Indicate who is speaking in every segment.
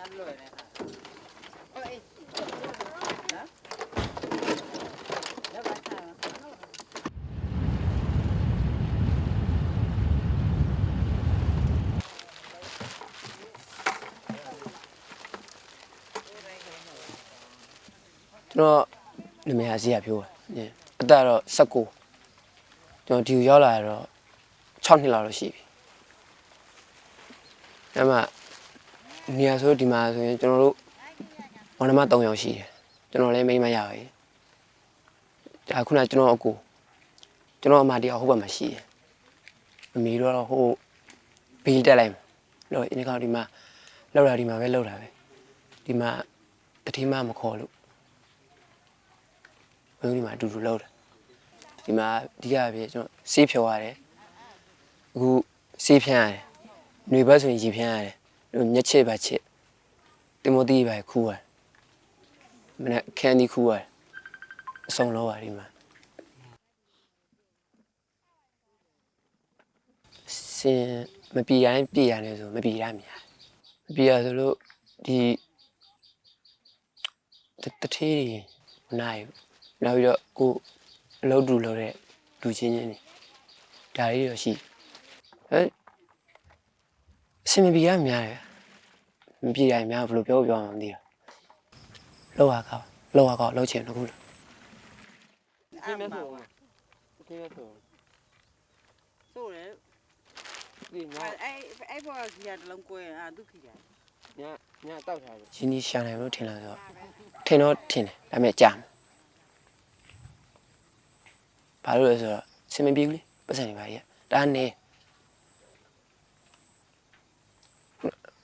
Speaker 1: များလွယ်နေတာဟုတ်အေးနော်လောက်ပါသား
Speaker 2: ကျွန်တော်နာမည်အစီရဖြိုးပါအသက်တော့19ကျွန်တော်ဒီကိုရောက်လာရတော့6နှစ်လောက်တော့ရှိပြီအဲ့မှာ နေရာဆိုဒီမှာဆိုရင်ကျွန်တော်တို့မောင်နှမ3ယောက်ရှိတယ်ကျွန်တော်လည်းမိန်းမရပါဘူးဒါခုနကျွန်တော်အကိုကျွန်တော်အမတရားဟိုဘက်မှာရှိတယ်မမီတော့ဟိုဘီတက်လိုက်မယ်လို့ဒီကောင်ဒီမှာလောက်တာဒီမှာပဲလောက်တာပဲဒီမှာတတိမမခေါ်လို့ဘယ်လိုဒီမှာအတူတူလောက်တာဒီမှာအဓိကပြကျွန်တော်ဆေးဖြော်ရတယ်အခုဆေးဖြန်းရတယ်ຫນွေဘက်ဆိုရင်ရေဖြန်းရတယ်ဟို မျက်ချစ်ပါချစ်တင်မိုတီးပါခူးရတယ်မနေ့ခန်းဒီခူးရတယ်အစုံလောက်ပါဒီမှာစင်မပြေရင်ပြေရတယ်ဆိုမပြေရမြာမပြေရဆိုလို့ဒီတတထေးတွေမနိုင်ဘူးနောက်ပြီးတော့ကိုအလုပ်တူလုပ်တဲ့လူချင်းချင်းတွေဒါလေးတော့ရှိဟဲ့အ စင်မပြေရများတယ်မပြေရများဘယ်လိုပြောပြောမှမသိဘူးလောက်ရကောက်လောက်ရကောက်လောက်ချင်တော့ခုလား
Speaker 1: အဲ့မှာ
Speaker 2: ဒီမဲ့ဆို
Speaker 1: ဆိုတယ်
Speaker 2: ဒီည
Speaker 1: အဲ့အဲ့ဘောကြီးကတလုံးကွဲအာဒုက္ခိတာ
Speaker 2: ညညတောက်ထားတယ်ရှင်ကြီးရှာနိုင်လို့ထင်လာဆိုထင်တော့ထင်တယ်ဒါပေမဲ့ကြာဘာလို့လဲဆိုတော့စင်မပြေဘူးလေပတ်စံနေပါရဲ့ဒါနဲ့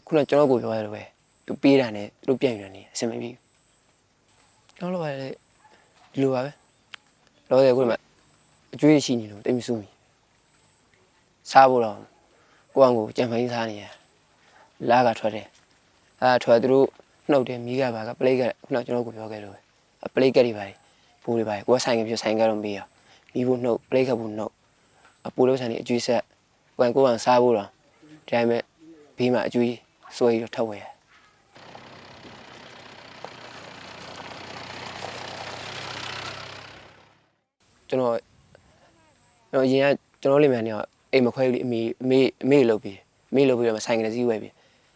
Speaker 2: ခုနကျွန်တော်ကိုပြောရတယ်ပဲသူပေးတာနဲ့သူတို့ပြန်ယူတာနဲ့အစင်မပြေဘူးတော့လို့ပါလေဒီလိုပါပဲလောတယ်ခုနကအကျွေးရှိနေလို့တိတ်မစုမိစားဖို့တော့ကိုအောင်ကိုကြံဖိုင်းစားနေရလာကထွက်တယ်အဲထွက်သူတို့နှုတ်တယ်မိကပါကပလိတ်ကခုနကျွန်တော်ကိုပြောခဲ့လို့ပဲပလိတ်ကတွေပါဘူတွေပါကိုကဆိုင်ကပြဆိုင်ကတော့မေးရမိဖို့နှုတ်ပလိတ်ကဘူးနှုတ်အပူလို့ဆိုင်နေအကျွေးဆက်ကိုအောင်ကိုအောင်စားဖို့တော့ဒီတိုင်းပဲဘေးမှာအကျွေး စွဲပြီးတော့ထုတ်ဝဲရကျွန်တော်ကျွန်တော်အရင်ကကျွန်တော်လေးမြန်နေတော့အိမ်မခွဲဘူးလေအမေအမေအမေလုပ်ပြီးအမေလုပ်ပြီးတော့ဆိုင်ကနေစည်းဝဲပြီး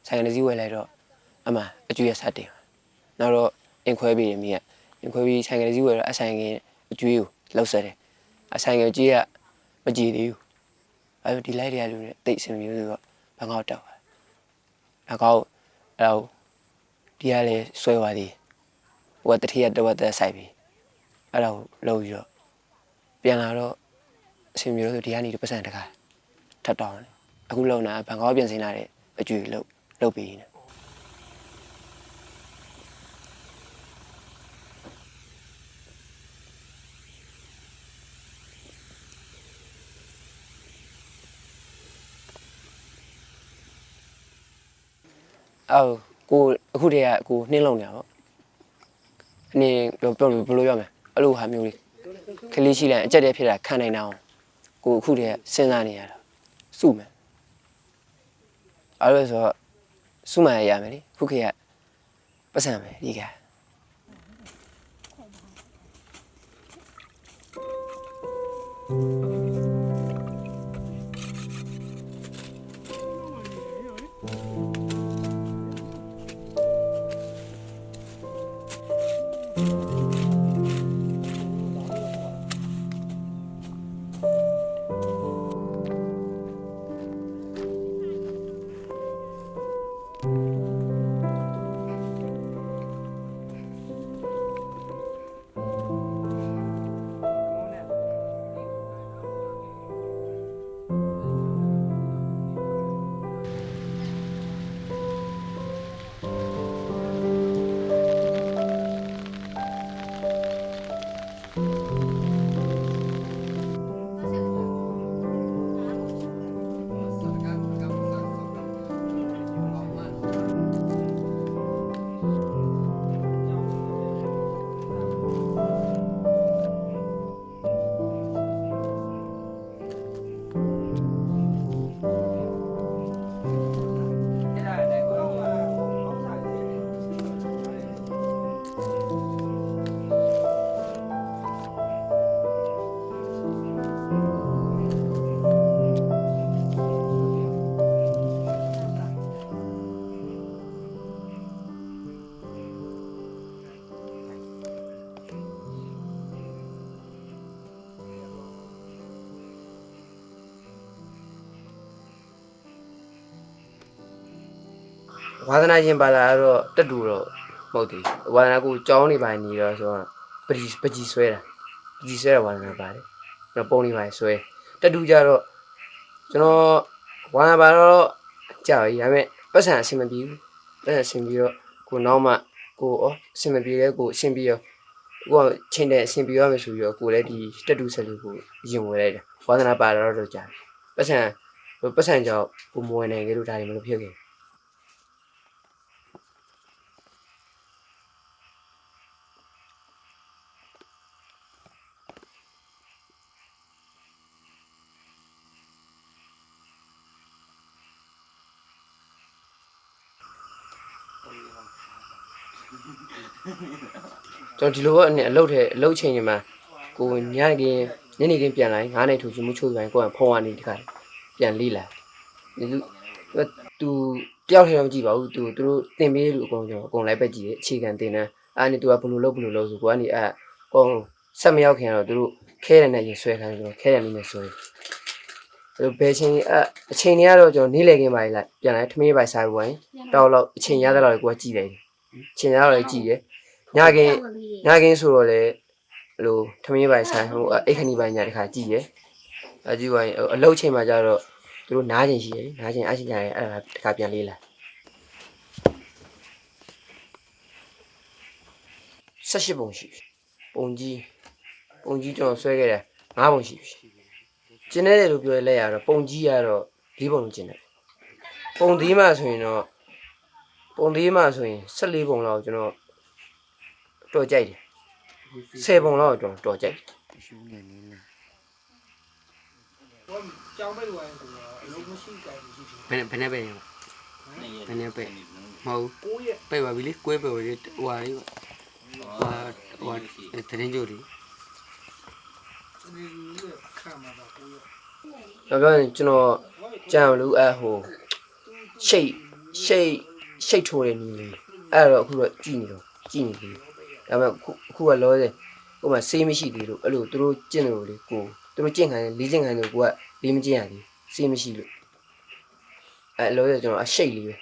Speaker 2: ဆိုင်ကနေစည်းဝဲလိုက်တော့အမအကျွေးရဆက်တင်နောက်တော့အိမ်ခွဲပြီးတယ်မိကအိမ်ခွဲပြီးဆိုင်ကနေစည်းဝဲတော့အဆိုင်ကအကျွေးကိုလောက်ဆက်တယ်အဆိုင်ကကြီးကမကြည်သေးဘူးအဲဒီဒီလိုက်တွေကလူတွေတိတ်အဆင်မပြေဘူးဆိုတော့ဘန်ကောက်တောက်ပါ ဘန်ကောက်အဲ့တော့ဒီကလည်းဆွဲသွားသေးဟိုကတတိယတဝက်သက်ဆိုင်ပြီးအဲ့ဒါကိုလုပ်ပြီးတော့ပြန်လာတော့အဆင်ပြေလို့ဆိုဒီကနေဒီပတ်စံတကားထပ်တောင်းတယ်အခုလုံတာဘန်ကောက်ပြန်စင်းလာတဲ့အကျွေလုတ်လုတ်ပြီးနေ အော်ကိုအခုတည်းကကိုနှင်းလုံနေတာပေါ့အနေတော့ပြောလို့ဘယ်လိုရမလဲအဲ့လိုဟာမျိုးလေးကလေးရှိလိုက်အကြက်တည်းဖြစ်တာခံနိုင်တာအောင်ကိုအခုတည်းကစဉ်းစားနေရတာစုမယ်အဲ့လိုဆိုတော့စုမှရရမယ်လေခုခေတ်ကပတ်စံမယ်ဒီက嗯。 ဝါသနာရှင်ပါလာတော့တက်တူတော့မဟုတ်သေးဘူးဝါသနာကိုကြောင်းနေပါနေတော့ဆိုတော့ပကြီးပကြီးဆွဲတာပကြီးဆွဲတာဝါသနာပါတယ်ကျွန်တော်ပုံနေပါဆွဲတက်တူကြတော့ကျွန်တော်ဝါသနာပါတော့ကြာပြီဒါပေမဲ့ပတ်စံအဆင်မပြေဘူးပတ်စံအဆင်ပြေတော့ကိုနောက်မှကိုဩအဆင်မပြေလဲကိုအဆင်ပြေရောကိုကချိန်တဲ့အဆင်ပြေရမယ်ဆိုပြီးတော့ကိုလည်းဒီတက်တူဆက်လေးကိုရင်ဝင်လိုက်တယ်ဝါသနာပါတော့တော့ကြာပြီပတ်စံပတ်စံကြောင့်ကိုမဝင်နိုင်ကြလို့ဒါတွေမလို့ဖြစ်ခဲ့ ကျွန်တော်ဒီလိုကအနဲ့အလုတ်ထဲအလုတ်ချိန်တွေမှာကိုညကင်းညနေကင်းပြန်လာရင်ငါးနေထူချမှုချိုးပြန်ကိုကဖုံးကနေတခါပြန်လေးလာဒီလူသူတယောက်ထဲတော့မကြည့်ပါဘူးသူသူတို့တင်ပေးလို့အကုန်ကျွန်တော်အကုန်လိုက်ပဲကြည့်တယ်အခြေခံတင်တန်းအဲ့နဲ့သူကဘယ်လိုလုပ်ဘယ်လိုလုပ်ဆိုကိုကနေအဲ့အကုန်ဆက်မရောက်ခင်တော့သူတို့ခဲရတဲ့ရင်ဆွဲခိုင်းကျွန်တော်ခဲရမင်းနဲ့ဆွဲအဲ့လိုဘယ်ချိန်အဲ့အချိန်တွေကတော့ကျွန်တော်နေ့လည်ခင်းပါလိုက်ပြန်လာထမင်းပိုက်စားပြီးဝင်တော့တော့အချိန်ရတဲ့လောက်ကိုကကြည့်တယ်အ ချိန်ရတော့ကြည့်တယ်ညကင်းညကင်းဆိုတော့လေဟိုထမင်းပိုင်ဆိုင်ဟိုအိတ်ခဏီပိုင်ညာတခါကြည့်ရယ်အကြည့်ပါရင်ဟိုအလုတ်ချိန်မှာကျတော့သူတို့နားချိန်ရှိရယ်နားချိန်အချိန်ကြရယ်အဲ့ဒါတခါပြန်လေးလာဆက်ရှိပုံရှိပြီပုံကြီးပုံကြီးကျွန်တော်ဆွဲခဲ့တယ်၅ပုံရှိပြီကျင်းနေတယ်လို့ပြောရလဲရတော့ပုံကြီးကတော့၄ပုံလုံးကျင်းတယ်ပုံသေးမှဆိုရင်တော့ ပုံသေးမှဆိုရင်14ပုံလောက်ကျွန်တော်တော်ကြိုက်တယ်ဆယ်ပုံလောက်ကျွန်တော်တော်ကြိုက်တယ်
Speaker 3: ကြောင်ပိတ်ဝိုင်းဆိုတော့အလုံးမရှိကြဘူးရှိတယ်
Speaker 4: ဘယ်နဲ့ဘယ်နဲ့ပဲရောဘယ်နဲ့ပဲမဟုတ်
Speaker 3: ပိုးရဲ့
Speaker 4: ပဲ့ပါပြီလေကွဲပဲလေဟိုဟာလေးဟိုဟာဟိုတရင်ကြိုလေး
Speaker 3: ဒီလိုခံမှာပါပိုးရဲ့
Speaker 2: တော့ပြောရင်ကျွန်တော်ကြံလို့အဟိုရှိတ်ရှိတ် ရှိတ်ထိုးတဲ့နီးလေးအဲ့တော့အခုတော့ကြည်နေတော့ကြည်နေပြီဒါပေမဲ့အခုအခုကလောဆယ်ဟိုမှာဆေးမရှိသေးလို့အဲ့လိုသူတို့ကျင့်တယ်လို့လေကိုသူတို့ကျင့်ခိုင်းတယ်လေးကျင့်ခိုင်းတယ်ကိုကလေးမကျင့်ရသေးဆေးမရှိလို့အဲ့လောဆယ်ကျွန်တော်အရှိတ်လေးပဲ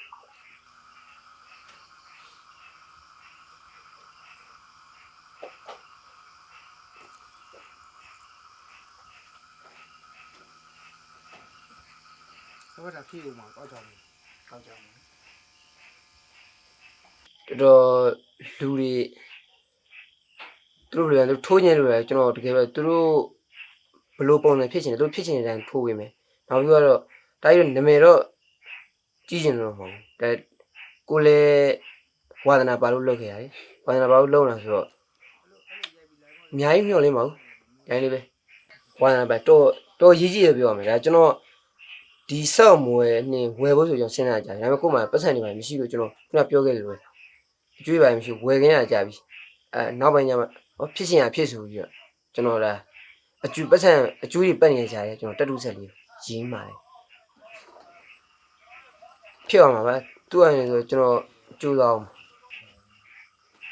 Speaker 3: တော့ဒါဖြစ်ဦးမှာတော့ကြောင်တော့ကြောင်
Speaker 2: တော်တော်လူတွေသူတို့တွေကသူတို့ထိုးညင်လို့လည်းကျွန်တော်တကယ်ပဲသူတို့ဘလို့ပုံစံဖြစ်ချင်တယ်သူတို့ဖြစ်ချင်တဲ့အတိုင်းထိုးပေးမယ်နောက်ပြီးတော့ဒါကြီးတော့နာမည်တော့ကြီးကျင်တော့မဟုတ်ဘူးဒါကိုလည်းဝါသနာပါလို့လုပ်ခဲ့ရတယ်ဝါသနာပါလို့လုပ်လာဆိုတော့အများကြီးမျှော်လင့်ပါဘူးရိုင်းလေးပဲဝါသနာပါတော့တော့ရေးကြည့်ရပြောရမယ်ဒါကျွန်တော်ဒီဆော့မွယ်နှင်းဝယ်ဖို့ဆိုကျွန်တော်စဉ်းစားကြတယ်ဒါပေမဲ့ကို့မှာပတ်စံနေပါမရှိလို့ကျွန်တော်ခုနပြောခဲ့တယ်လို့ အကျွေးပါမရှိဘူးဝယ်ခင်းရကြပြီအဲနောက်ပိုင်းကျမှဟောဖြစ်ရှင်ရဖြစ်ဆိုပြီးတော့ကျွန်တော်လာအကျွေးပတ်စံအကျွေးတွေပတ်နေကြတယ်ကျွန်တော်တက်တုဆက်လေးရင်းပါတယ်ဖြစ်အောင်ပါဗျသူ့အနေဆိုကျွန်တော်ကြိုးစားအောင်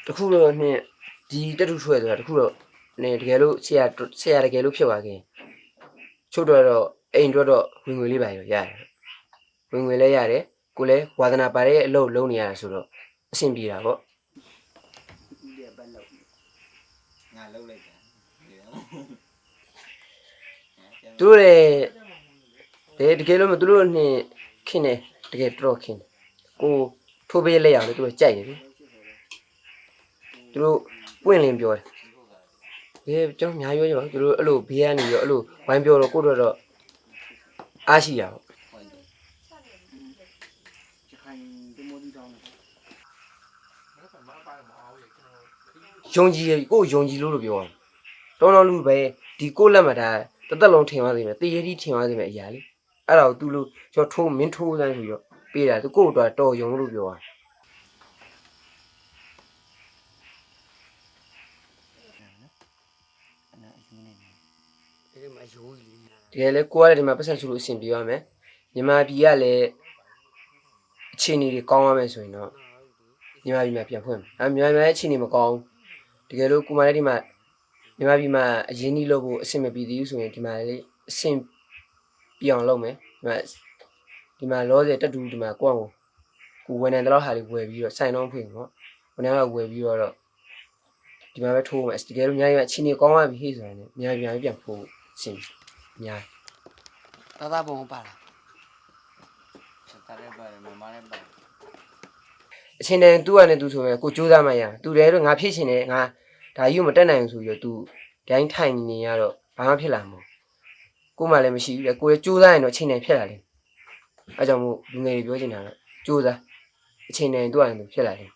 Speaker 2: တခုတော့နှင်းဒီတက်တုဆွဲဆိုတာတခုတော့နေတကယ်လို့ဆရာဆရာတကယ်လို့ဖြစ်သွားခင်ချို့တော့တော့အိမ်တော့တော့ဝင်ငွေလေးပါရောရတယ်ဝင်ငွေလည်းရတယ်ကိုလည်းဝါသနာပါတဲ့အလုပ်လုံးနေရတာဆိုတော့ အဆင်ပြေတာပေါ့
Speaker 5: ငါလုံးလိုက်တာ
Speaker 2: သူတို့လည်းတကယ်လို့မသူတို့နဲ့ခင်တယ်တကယ်တော်တော်ခင်တယ်ကိုထိုးပေးလက်ရအောင်လေသူတို့ကြိုက်တယ်ဗျသူတို့ပွင့်လင်းပြောတယ်ဘယ်ကျွန်တော်အများကြီးပြောကြပါသူတို့အဲ့လိုဘေးကနေရောအဲ့လိုဝိုင်းပြောတော့ကိုတို့တော့အားရှိရပါ
Speaker 3: ချခိုင်ဒီမိုဒီတောင်းတယ်ဘာမှမပါမအောင်ရဲ့ကျွန်တော်
Speaker 2: ယုံကြည်ရကိုယုံကြည်လို့လို့ပြောအောင်တော်တော်လူပဲဒီကိုလက်မှာဒါတသက်လုံးထင်သွားစေမယ်တည်ရည်ထင်သွားစေမယ်အရာလေအဲ့ဒါကိုသူလို့ကျွန်တော်ထိုးမင်းထိုးစမ်းဆိုပြီးတော့ပေးတာသူကို့တော့တော်ယုံလို့ပြောတာ
Speaker 4: ဒီမှာရိုးကြီးလေး
Speaker 2: တကယ်လဲကိုကလည်းဒီမှာပတ်စံစုလို့အဆင်ပြေရမယ်မြန်မာပြည်ကလည်းအခြေအနေတွေကောင်းရမယ်ဆိုရင်တော့မြန်မာပြည်မှာပြန်ဖွင့်မယ်အဲမြန်မာပြည်ရဲ့အခြေအနေမကောင်းဘူး တကယ်လို့ကိုမလည်းဒီမှာမြန်မာပြည်မှာအရင်ကြီးလုပ်ဖို့အဆင်မပြေသေးဘူးဆိုရင်ဒီမှာလေအဆင်ပြေအောင်လုပ်မယ်ဒီမှာဒီမှာလောဆယ်တက်တူဒီမှာကိုယ့်အောင်ကိုဝန်ထမ်းတလောက်ဟာလေးဝယ်ပြီးတော့စိုင်တော့ဖွင့်ပေါ့ဝန်ထမ်းကဝယ်ပြီးတော့ဒီမှာပဲထိုးမယ်တကယ်လို့များရအချင်းကြီးကောင်းသွားပြီဟေ့ဆိုရင်လည်းများများပြန်ဖို့စင်များ
Speaker 4: သာသာပုံပါလား
Speaker 5: တားလည်းပါတယ်မမလည်းပါတယ်
Speaker 2: အချင်းတန်သူ့ကနေသူဆိုရင်ကိုစူးစမ်းမှရသူတည်းတော့ငါဖြစ်ရှင်တယ်ငါဒါကြီးကိုမတက်နိုင်ဘူးဆိုပြီးတော့သူတိုင်းထိုင်နေရတော့ဘာမှဖြစ်လာမှာမဟုတ်ကိုမှလည်းမရှိဘူးလေကိုရစူးစမ်းရင်တော့အချင်းတန်ဖြစ်လာတယ်အဲကြောင့်မို့လူငယ်တွေပြောချင်တာကစူးစမ်းအချင်းတန်သူ့ကနေသူဖြစ်လာတယ်